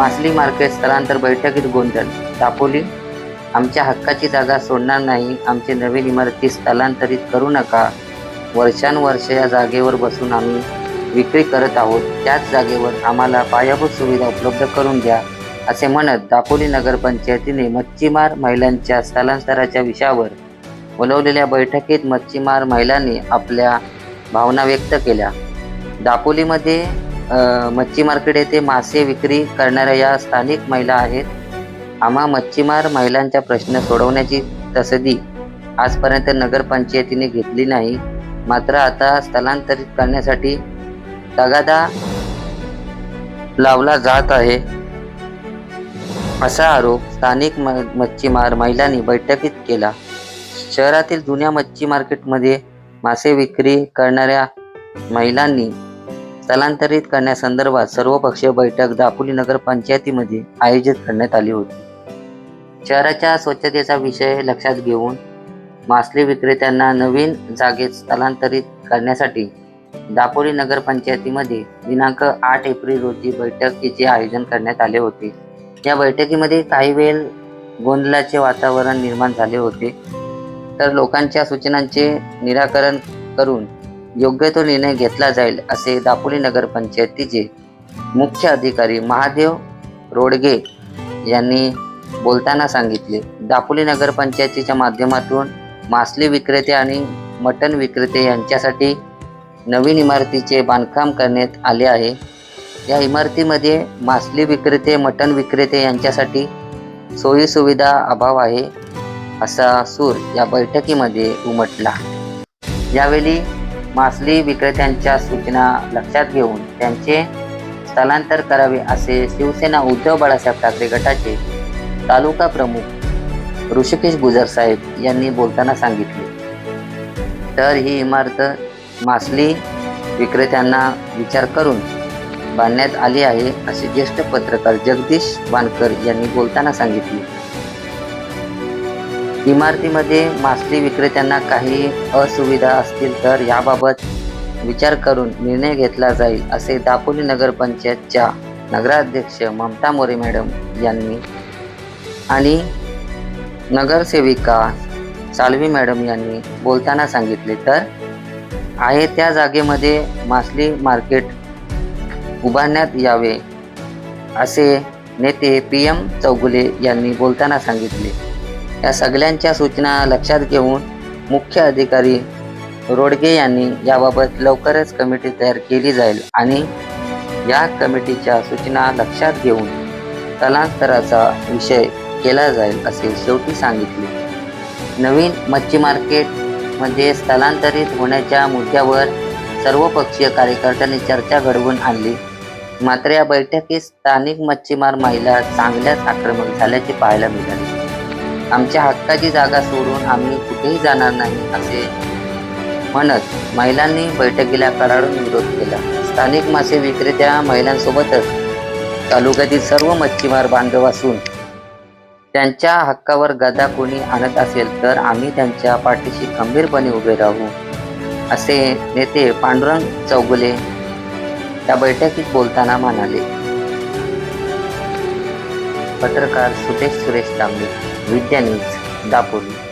मासली market स्थलांतर बैठकीत गोंधळ. दापोली आमच्या हक्काची जागा सोडणार नाही आमची नवीन इमारती स्थलांतरित करू नका. वर्षानुवर्ष या जागेवर बसून आम्ही विक्री करत आहोत. त्याच जागेवर आम्हाला पायाभूत सुविधा उपलब्ध करून द्या असे म्हणत दापोली नगरपंचायतीने मच्छीमार महिलांच्या स्थलांतराच्या विषयावर बोलवलेल्या बैठकीत मच्छीमार महिलांनी आपल्या भावना व्यक्त केल्या. दापोलीमध्ये मच्छी मार्केट येथे मासे विक्री करणाऱ्या या स्थानिक महिला आहेत. आम्हा मच्छीमार महिलांचा प्रश्न सोडवण्याची तसदी आजपर्यंत नगरपंचायतीने घेतली नाही. मात्र आता स्थलांतरित करण्यासाठी तगादा लावला जात आहे. असा आरोप स्थानिक म- मच्छीमार महिलांनी बैठकीत केला. शहरातील जुन्या मच्छी मार्केटमध्ये मासे विक्री करणाऱ्या महिलांनी स्थलांतरित करण्यासंदर्भात सर्वपक्षीय बैठक दापोली नगर पंचायतीमध्ये आयोजित करण्यात आली होती. शहराच्या स्वच्छतेचा विषय लक्षात घेऊन मासली विक्रेत्यांना नवीन जागेत स्थलांतरित करण्यासाठी दापोली नगर पंचायतीमध्ये दिनांक आठ एप्रिल रोजी बैठकीचे आयोजन करण्यात आले होते. या बैठकीमध्ये काही वेळ गोंधळाचे वातावरण निर्माण झाले होते. तर लोकांच्या सूचनांचे निराकरण करून योग्य तो निर्णय घेतला जाईल असे दापोली नगर पंचायतीचे मुख्य अधिकारी महादेव रोडगे यांनी बोलताना सांगितले. दापोली नगर पंचायतीच्या माध्यमातून मासली विक्रेते आणि मटण विक्रेते यांच्यासाठी नवीन इमारतीचे बांधकाम करण्यात आले आहे. या इमारतीमध्ये मासली विक्रेते मटण विक्रेते यांच्यासाठी सोयीसुविधा अभाव आहे असा सूर या बैठकीमध्ये उमटला. यावेळी मासली विक्रेत्यांच्या सूचना लक्षात घेऊन त्यांचे स्थलांतर करावे असे शिवसेना उद्धव बाळासाहेब ठाकरे गटाचे तालुका प्रमुख ऋषिकेश गुजर साहेब यांनी बोलताना सांगितले. तर ही इमारत मासली विक्रेत्यांना विचार करून बांधण्यात आली आहे असे ज्येष्ठ पत्रकार जगदीश वानकर यांनी बोलताना सांगितले. इमारतीमध्ये मासली विक्रेत्यांना काही असुविधा असतील तर याबाबत विचार करून निर्णय घेतला जाईल असे दापोली नगरपंचायतच्या नगराध्यक्ष ममता मोरे मॅडम यांनी आणि नगरसेविका साल्वी मॅडम यांनी बोलताना सांगितले. तर आहे त्या जागेमध्ये मासली मार्केट उभारण्यात यावे असे नेते पी एम चौगुले यांनी बोलताना सांगितले. या सगळ्यांच्या सूचना लक्षात घेऊन मुख्य अधिकारी रोडगे यांनी याबाबत लवकरच कमिटी तयार केली जाईल आणि या कमिटीच्या सूचना लक्षात घेऊन स्थलांतराचा विषय केला जाईल असे शेवटी सांगितले. नवीन मच्छी मार्केटमध्ये स्थलांतरित होण्याच्या मुद्द्यावर सर्वपक्षीय कार्यकर्त्यांनी चर्चा घडवून आणली. मात्र या बैठकीत स्थानिक मच्छीमार महिला चांगल्याच आक्रमक झाल्याचे पाहायला मिळाले. आमच्या हक्काची जागा सोडून आम्ही कुठेही जाणार नाही असे म्हणत महिलांनी बैठकीला कडाडून विरोध केला. स्थानिक मासे विक्रेत्या महिलांसोबतच तालुक्यातील सर्व मच्छीमार बांधव असून त्यांच्या हक्कावर गदा कोणी आणत असेल तर आम्ही त्यांच्या पाठीशी खंबीरपणे उभे राहू असे नेते पांडुरंग चौगुले त्या बैठकीत बोलताना म्हणाले. पत्रकार सुदेश सुरेश तांबे विद्या न्यूज दापोली.